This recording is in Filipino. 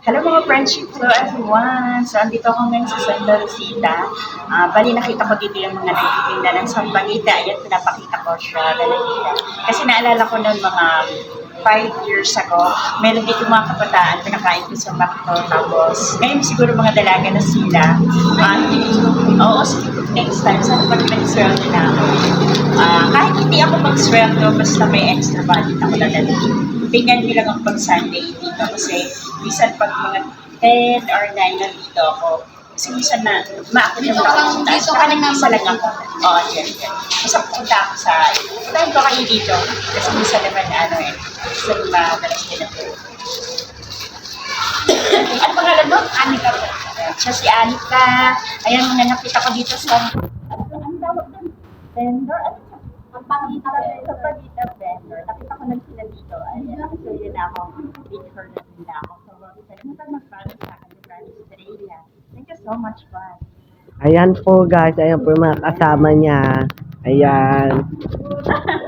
Hello mga friendship, hello everyone! So, andito ako ngayon sa Santa Rosita. Ah, bali, nakita ko dito yung mga nagtitinda ng sampagita. Ayan, pinapakita ko siya. Lalagita. Kasi naalala ko noon mga 5 years ago, meron dito mga kabataan, pinakain ko sa Macdo. Tapos, ngayon siguro mga dalaga na sila. Ah, oo, sige, next time, sana pag nag-sweldo na hindi ako mag-sweldo, basta may extra budget ako lalagay. Tingnan nyo lang ang pag Sunday dito kasi minsan pag mga 10 or 9 nandito ako, kasi minsan na, maakot yung Dito lang- ako. Dito ka lang isa lang ako. Oo, yan, yan. Basta pupunta ako sa, puntahin ko kayo dito. Kasi minsan naman, ano eh, gusto rin madalas din ako. ano pangalan mo? Anika po. Siya si Anika. Ayan, mga nakita ko dito sa, ano, ano tawag doon? Vendor? Ano siya? Ang pangita sa pagita vendor. Nakita ko lang sila dito. Ayan, so yun ako. Picture na nila ako. So, salamat mag-follow sa akin. Francis Australia. Thank you so much, bye. Ayan po guys, ayan po yung mga kasama niya. Ayan.